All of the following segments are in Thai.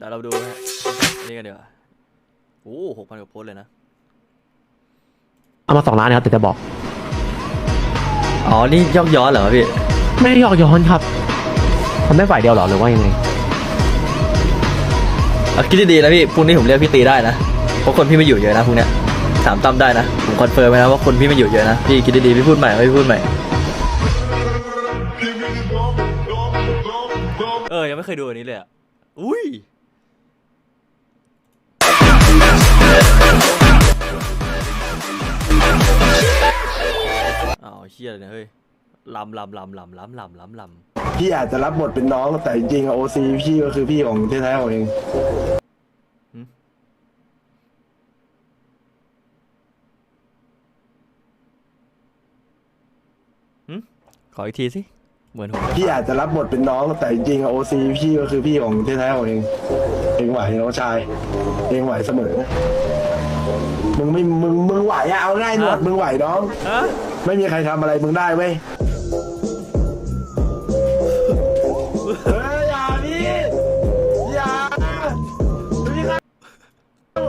เดี๋ยวเราดูฮะนี่กันเดี๋ยวาโอ้หกพันกว่าโพสต์เลยนะ เอามาสองล้านนะครับแต่จะบอก อ๋อ นี่ยอกย้อนเหรอพี่ ไม่ได้ยอกย้อนครับทำได้ฝ่ายเดียวเหรอหรือว่ายังไง เอาคิดดีๆนะพี่พรุ่งนี้ผมเรียกพี่ตีได้นะ เพราะคนพี่ไม่อยู่เยอะนะพรุ่งเนี้ยถามตั้มได้นะ ผมคอนเฟิร์มไปนะว่าคนพี่ไม่อยู่เยอะนะ พี่คิดดีๆพี่พูดใหม่พี่พูดใหม่ เออ ยังไม่เคยดูอันนี้เลยอะ อุ้ย อ้าวเฮียเลยเนี่ยเฮ้ยลำลำลำลำลำลำลำลำพี่อาจจะรับบทเป็นน้องแต่จริงๆโอซีพี่ก็คือพี่ของแท้ๆของเองขออีกทีสิเหมือนผมจะพี่อาจจะรับบทเป็นน้องแต่จริงๆโอซีพี่ก็คือพี่ของแท้ๆของเอง เองไหวน้องชาย เองไหวเสมอ มึงไม่มึงมึงไหวอะเอาง่ายหนวดมึงไหวน้อง ฮะ ไม่มีใครทำอะไรมึงได้เว้ยเฮ้ยอย่าดิอย่าไม่มีใคร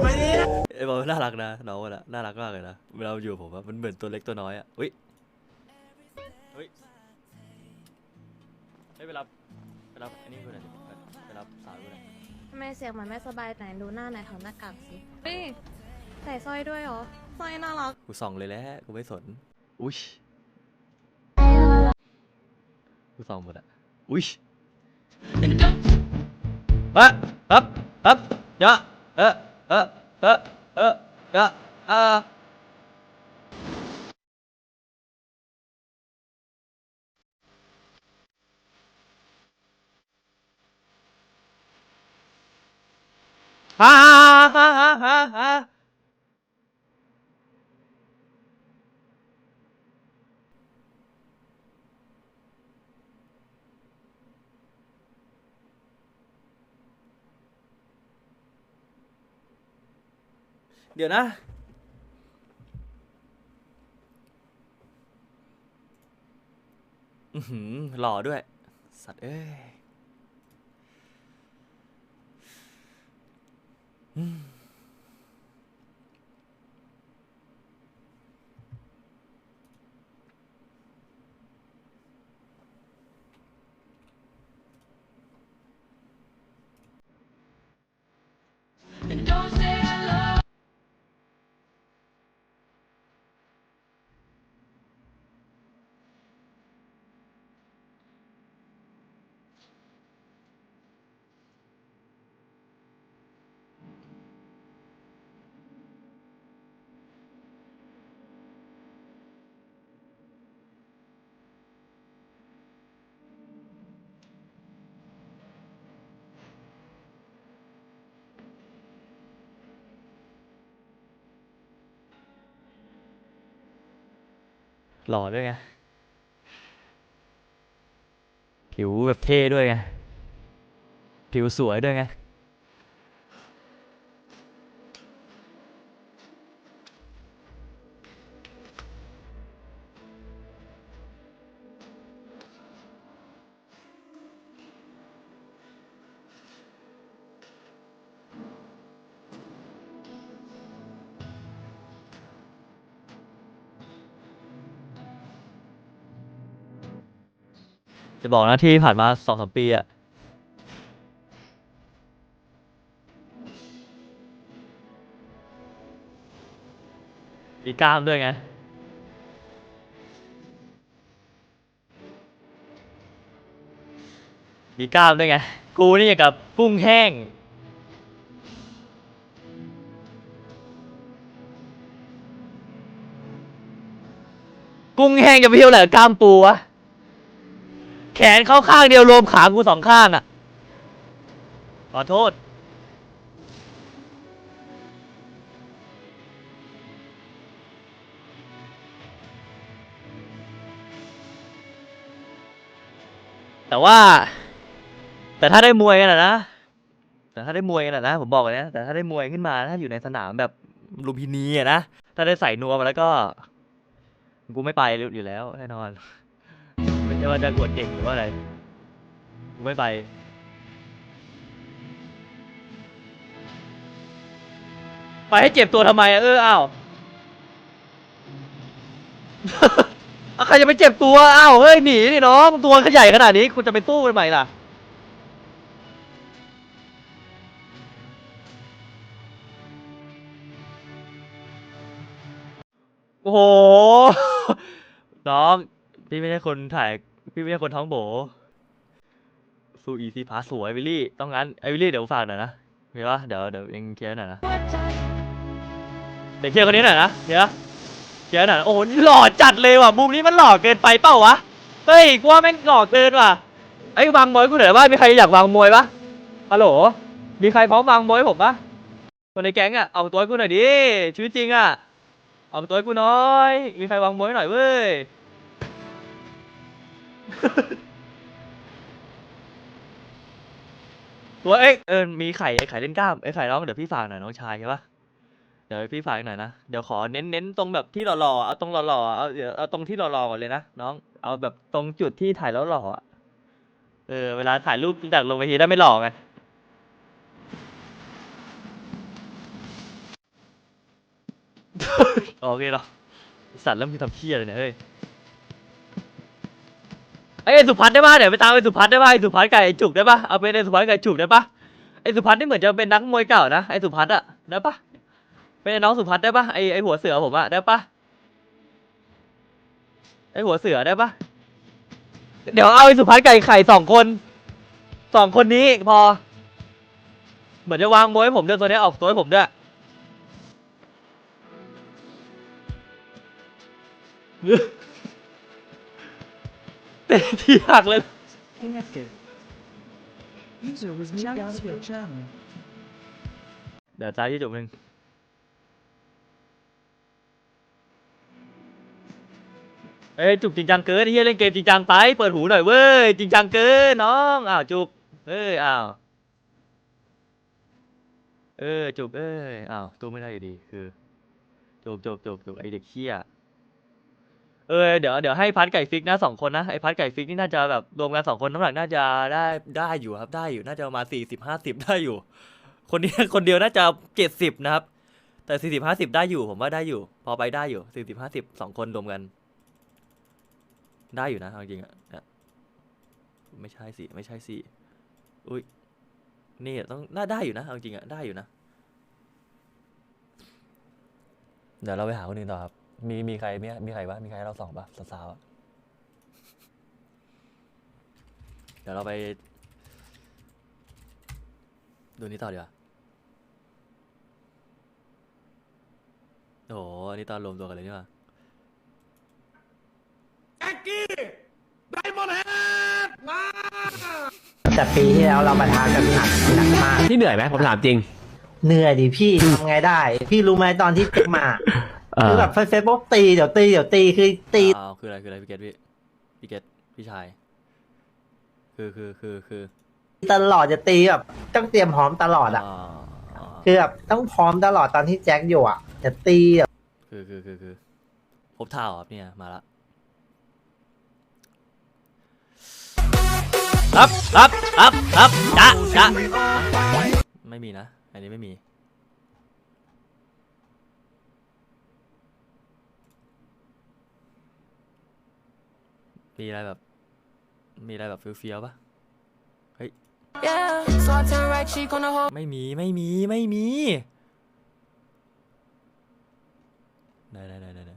ไปดิไอ้บอลน่ารักนะน้องมันอะน่ารักมากเลยนะเวลาอยู่กับผมอะมันเหมือนตัวเล็กตัวน้อยอะอุ้ยเฮ้ยเฮ้ยไปรับไปรับอันนี้กูหน่อยดิไปรับสาวกูหน่อยทำไมเสียงเหมือนไม่สบายไหนดูหน้าไหนถอดหน้ากากสิเฮ้ยใส่สร้อยด้วยเหรอสร้อยน่ารัก กูส่องเลยแหละกูไม่สน 喂，有嗓子的，喂，啊啊啊呀，呃呃呃呃呀啊！啊啊啊啊啊啊！ เดี๋ยวนะ อือหือหล่อด้วย สัตว์เอ้ยอืม หล่อด้วยไง ผิวแบบเท่ด้วยไง ผิวสวยด้วยไง จะบอกนะที่ผ่านมาสองสามปีอะมีกล้ามด้วยไง มีกล้ามด้วยไง กูนี่อย่างกับกุ้งแห้ง กุ้งแห้งจะไปเที่ยวไหนกับกล้ามปูวะ ขนเข้าข้างเดียวรวมขากูสองข้างอะ ขอโทษ แต่ว่า แต่ถ้าได้มวยกันะนะ แต่ถ้าได้มวยกันนะ ผมบอกเลยนะ แต่ถ้าได้มวยขึ้นมา ถ้าอยู่ในสนามแบบลุมพินีอะนะ ถ้าได้ใส่นวมาแล้วก็ กูไม่ไปอยู่แล้วแน่นอน ไม่ใช่ว่าจะกวดเก่งหรือว่าอะไรกูไม่ไป ไปให้เจ็บตัวทำไมอะเอออ้าวอาใครจะไปเจ็บตัวอ้าวเฮ้ยหนีนี่น้องตัวขยายขนาดนี้คุณจะไปสู้กันใหม่ล่ะโอ้โห น้อง พี่ไม่ใช่คนถ่าย พี่ไม่ใช่คนท้องโบสู้อีซีพาสวยวิลลี่ ต้องงั้นไอวิลลี่เดี๋ยวฝากหน่อยนะโอเคปะเดี๋ยวเดี๋ยวเองเคลียร์หน่อยนะเดี๋ยวเคลียร์คนนี้หน่อยนะเดี๋ยวเคลียร์หน่อยนะโอ้หล่อจัดเลยว่ะมุมนี้มันหล่อเกินไปเปล่าวะเฮ้ยกูว่าแม่งหล่อเกินว่ะไอ้วางมวยกูหน่อยว่ามีใครอยากวางมวยปะฮัลโหลมีใครพร้อมวางมวยผมปะคนในแก๊งอะเอาตัวกูหน่อยดิชีวิตจริงอะเอาตัวกูน้อย มีใครวางมวยหน่อยเว้ย ตัวเอ้ยเออมีไข่ไอ้ไข่เล่นกล้ามไอ้ไข่น้องเดี๋ยวพี่ฝากหน่อยน้องชายใช่ปะเดี๋ยวพี่ฝากหน่อยนะเดี๋ยวขอเน้นเน้นตรงแบบที่หล่อๆเอาตรงหล่อๆเอาเดี๋ยวเอาตรงที่หล่อๆก่อนเลยนะน้อง เอาแบบตรงจุดที่ถ่ายแล้วหล่ออะเออเวลาถ่ายรูปจากลงไปทีได้ไม่หล่อไงโอเคเนาะไอ้สัตว์เริ่มทำเพี้ยเลยเนี่ยเฮ้ย ไอ้สุพัฒน์ได้ป่ะเดี๋ยวไปตามไอ้สุพัฒน์ได้ป่ะไอ้สุพัฒน์กับไอ้จุกได้ป่ะเอาเป็นไอ้สุพัฒน์กับไอ้จุกได้ป่ะไอ้สุพัฒน์นี่เหมือนจะเป็นนักมวยเก่านะไอ้สุพัฒน์อะได้ป่ะเป็นน้องสุพัฒน์ได้ป่ะไอ้ไอ้หัวเสือผมอะได้ป่ะไอ้หัวเสือได้ป่ะเดี๋ยวเอาไอ้สุพัฒน์กับไอ้ไข่สองคนสองคนนี้พอ เหมือนจะวางมวยให้ผมด้วยตัวนี้ออกตัวให้ผมด้วยเต็มที่หักเลย User was moved out of your channel. เดี๋ยวจ้าที่จุดหนึ่ง เอ้ยจุกจริงจังเกินเฮียเล่นเกมจริงจังไป เปิดหูหน่อยเว้ยจริงจังเกินน้องอ้าวจุกเอ้ยอ้าวเออจุกเอ้ยอ้าวตู้ไม่ได้อยู่ดีคือจุกจุกจุกจุกไอเด็กเฮีย เออเดี๋ยวเดี๋ยวให้พัดไก่ฟิกนะสองคนนะไอพัดไก่ฟิกนี่น่าจะแบบรวมกันสองคนน้ำหนักน่าจะได้ได้อยู่ครับได้อยู่น่าจะประมาณสี่สิบห้าสิบได้อยู่ คนนี้คนเดียวน่าจะเจ็ดสิบนะครับ แต่สี่สิบห้าสิบได้อยู่ผมว่าได้อยู่ พอไปได้อยู่สี่สิบห้าสิบสองคนรวมกัน ได้อยู่นะเอาจริงอะนี่ยไม่ใช่สิไม่ใช่สิอุ้ยนี่ต้องน่าได้อยู่นะเอาจริงอะได้อยู่นะเดี๋ยวเราไปหาคนอื่นต่อครับ มีมีใครมีมีใครบ้างมีใครให้เราสองป่ะสาวๆอะเดี๋ยวเราไป ดูนี้ต่อดีกว่าโอ้โหอันนี้ตอนรวมตัวกันเลยนี่หว่าแต่ปีที่แล้วเราประทานกันหนักหนักมากที่เหนื่อยไหมผมถามจริง เหนื่อยดิพี่ทำไงได้ พี่รู้ไหมตอนที่เจ็กมาเอ คืออแบบเฟซบุ๊กตีเดี๋ยวตีเดี๋ยวตีคือตีอ้าวคืออะไรคืออะไรพี่เกตพี่พี่เกตพี่ชาย คือคือคือคือตลอดจะตีแบบต้องเตรียมพร้อมตลอดอะอ่าอ่าคือแบบต้องพร้อมตลอดตอนที่แจ็คอยู่อะจะตีแบบคือคือคือคือพบท่าเหรอครับเนี่ยมาละรับรับรับรับจ้าจ้าไม่มีนะ อันนี้ไม่มี มีอะไรแบบ มีอะไรแบบเฟี้ยวๆปะ Yeah, so I turn right cheek on the whole. ไม่มีไม่มีไม่มีไหนไหนไหนไหนไ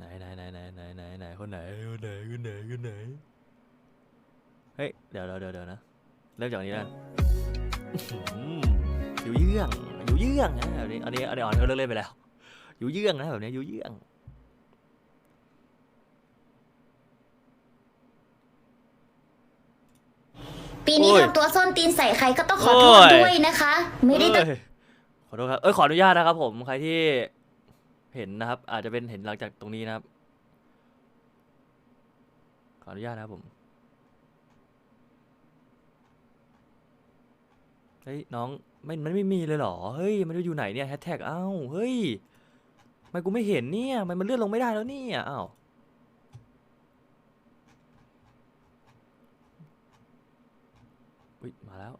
หนไหนไหนไหนไหนไหนไหนคนไหนคนไหนคนไหนคนไหนเฮ้ยเดี๋ยวเดี๋ยวเดี๋ยวเดี๋ยวนะเริ่มจากนี้แล้วกันอื้อหืออยู่เยื่องอยู่เยื่องนะแบบนี้อันนี้อันนี้อ่อนเขาเลิกเล่นไปแล้ว อยู่เยื่องนะแบบนี้อยู่เยื่อง ปีนี้โอ้ย ทำตัวส้นตีนใส่ใครก็ต้องขอโทษโอ้ยด้วยนะคะ ไม่ได้ตั้งเอ้ยขอโทษครับเอ้ยขออนุญาตนะครับ ผมใครที่เห็นนะครับ อาจจะเป็นเห็นหลังจากตรงนี้นะครับ ขออนุญาตนะครับผมเฮ้ยน้องไม่มันไม่มีเลยเหรอเฮ้ยมันอยู่ไหนเนี่ยแฮชแท็กเอ้าเฮ้ย ทำไมกูไม่เห็นเนี่ยทำไมันเลื่อนลงไม่ได้แล้วเนี่ยอ้าวอุ้ยมาแล้ว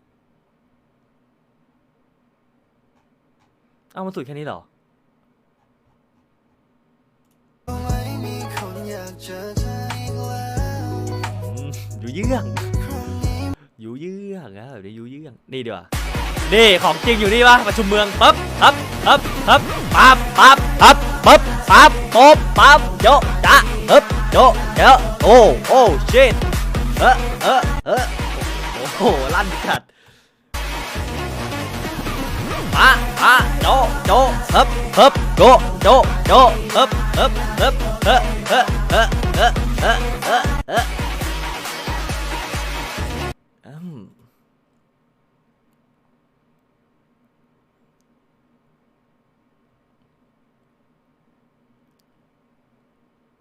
เอามาสุดแค่นี้เหรออยู่เยื่อ ยูเยื่องนะแบบนี้ยูเยื่องนี่เดียวนี่ของจริงอยู่นี่วะประชุมเมืองปั๊บปั๊บปั๊บปั๊บปั๊บปั๊บปั๊บปั๊บปั๊บปั๊บปั๊บโยจ้ะปั๊บโยเยอะโอ้โอ้ชิตเออเออเออโอ้โหลั่นจัดมามาโจโจฮึบฮึบโจโจโจฮึบฮึบฮึบเออเออเออเออเออเออ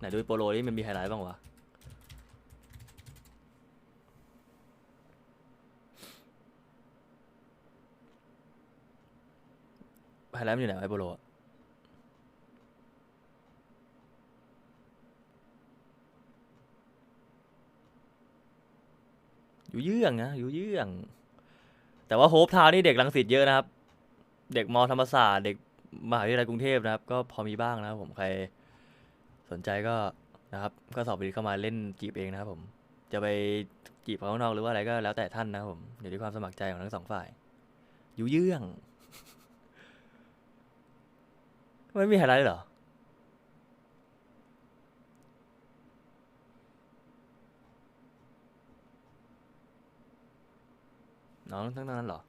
ไหนดูโปโลนี่มันมีไฮไลท์บ้างวะไฮไลท์มันอยู่ไหนไอโปโลอะอยู่เยื่องนะอยู่เยื่อง แต่ว่าโฮปทาวน์นี่เด็กรังสิตเยอะนะครับ เด็กมอธรรมศาสตร์เด็กมหาวิทยาลัยกรุงเทพนะครับ ก็พอมีบ้างนะครับผมใคร สนใจก็นะครับ ก็สอบไปเข้ามาเล่นจีบเองนะครับผม จะไปจีบเขาข้างนอกหรือว่าอะไรก็แล้วแต่ท่านนะครับผมอยู่ที่ความสมัครใจของทั้งสองฝ่าย อยู่เยื่อง ไม่มีไฮไลท์เหรอน้องทั้งนั้นเหรอ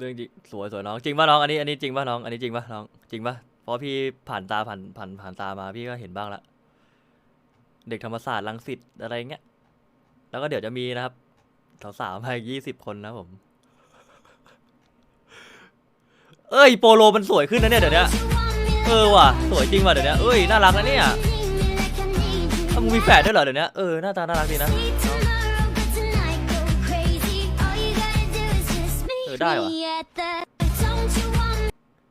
เรื่องจริงสวยสวยน้องจริงป่ะน้องอันนี้อันนี้จริงป่ะน้องอันนี้จริงป่ะน้องจริงป่ะเพราะพี่ผ่านตาผ่านผ่านผ่านตามาพี่ก็เห็นบ้างละเด็กธรรมศาสตร์รังสิตอะไรเงี้ยแล้วก็เดี๋ยวจะมีนะครับสาวๆมายี่สิบคนนะผม เอ้ยโปโลมันสวยขึ้นนะเนี่ยเดี๋ยวนี้เออว่ะสวยจริงว่ะเดี๋ยวนี้เอ้ยน่ารักนะเนี่ยถ้ามึงมีแฝดด้วยเหรอเดี๋ยวนี้เออหน้าตาน่ารักดีนะ ได้ว่ะ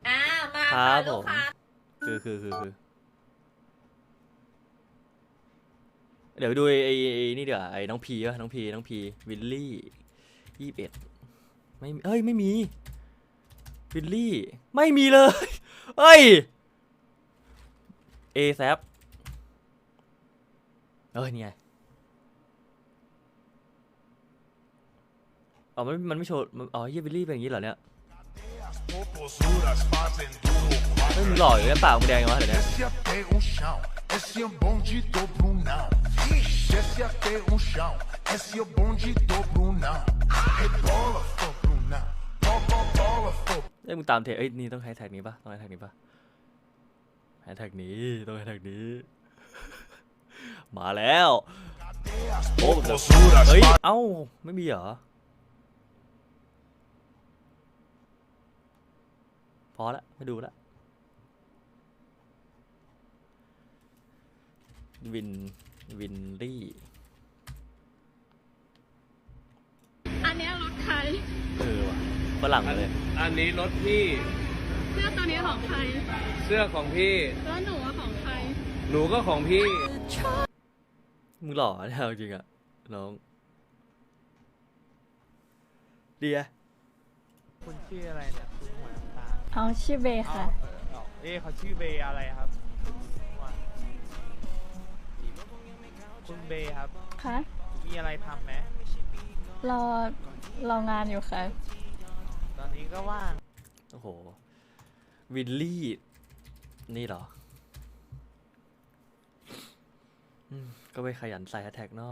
อ้าวมาครัค่ะบลูผกมค้าคือคือคือคือเดี๋ยวไปดูไอ้ไอ้ไอ้นี่เดี๋ยวาไอ้น้องพีวะน้องพีน้องพีวิลลี่ยี่สิบเอ็ดไม่มีเอ้ยไม่มีวิลลี่ไม่มีเลย เอ้ยเอแซปเอ้ยนี่ไง อ๋อมันมันไม่โชว์มันอ๋อเยี่ยวิลลี่เป็นอย่างนี้เหรอเนี่ยเฮ้ยมึงหล่ออยู่แล้วปากมึงแดงไงวะเดี๋ยวนี้ Desce até o chão, esse é o bonde do Brunão. Desce até o chão, esse é o bonde do Brunão. Rebola, for Brunão. Bola, bola, for เอ้ยมึงตามเทรนเอ้ยนี่ต้องแฮชแท็กนี้ปะต้องแฮชแท็กนี้ปะแฮชแท็กนี้ต้องแฮชแท็กนี้ มาแล้วโอ้เฮ้ย เอ้า ไม่มีเหรอ อละไม่ดูละวิน วินลี่ อันเนี้ยรถใครเออว่ะฝรั่งเลย อันนี้รถพี่ เสื้อตัวนี้ของใคร เสื้อของพี่ แล้วหนูว่าของใคร หนูก็ของพี่ มึงหล่อเนี่ยเอาจริงอะน้องดีอะคุณชื่ออะไรเนี่ย เอาชื่อเบย์ค่ะเอ๊ะเขาชื่อเบย์อะไรครับคุณเบย์ครับคะมีอะไรทำไหม รอ รองานอยู่ค่ะ ตอนนี้ก็ว่าง โอ้โห วิลลี่ นี่เหรออืมก็ไปขยันใส่แฮชแท็กนอ